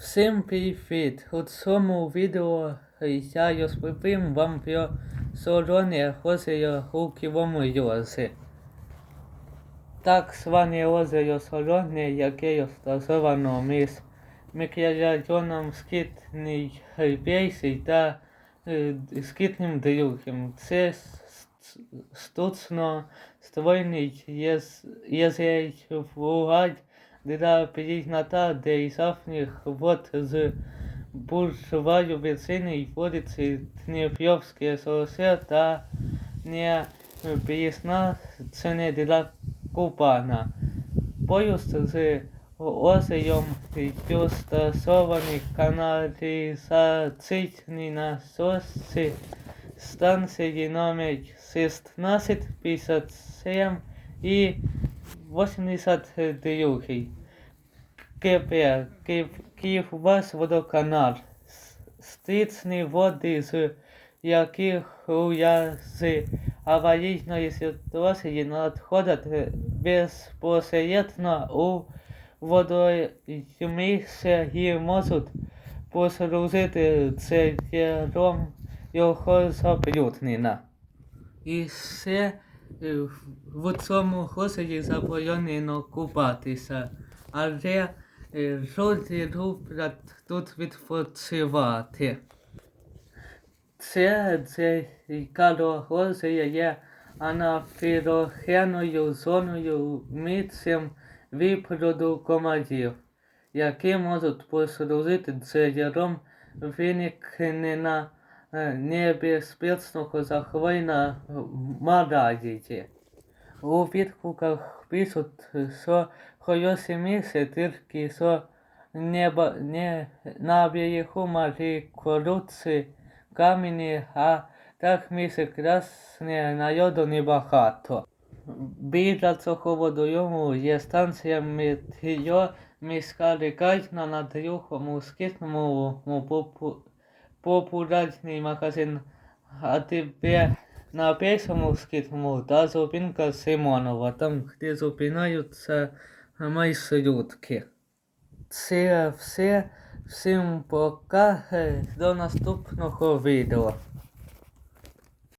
Всім привіт! У цьому відео я розповім вам про солене озеро у Кривому Розі. Так зване озеро Солене, яке розташовано між мікрорайоном Скітний Перший та е, Скітним Другим. Це штучно створений єз- резервуар для прийняття державних вод з буржуваю вершини вулиці Дніпровське шосе та не призначене для Кубана. Поїзд з озером розташований каналізаційний насос станції номер 1657 і 82. КП Київ, Київводоканал. Стічні води, з яких у разі аварійної ситуації надходять безпосередньо у водоймище і можуть послужити джерелом його забруднення. І ще в- в цьому озері заборонено купатися, але е, люди люблять тут відпочивати. Це дзеркало є анафілогенною зоною місцем виплоду комарів, які можуть послужити джерелом виникнення е, небезпечного захворювання малярії. У відгуках пишуть, що хороше місце тільки що неба, не на берегу малі коротці камені, а так місце красне народу небагато. Біля цього водойому є станція метро, міська лікарня на другому скітному популярний магазин АТБ на першому скітному та зупинка Симонова, там де зупиняються маршрутки. Це все. Всім пока. До наступного відео.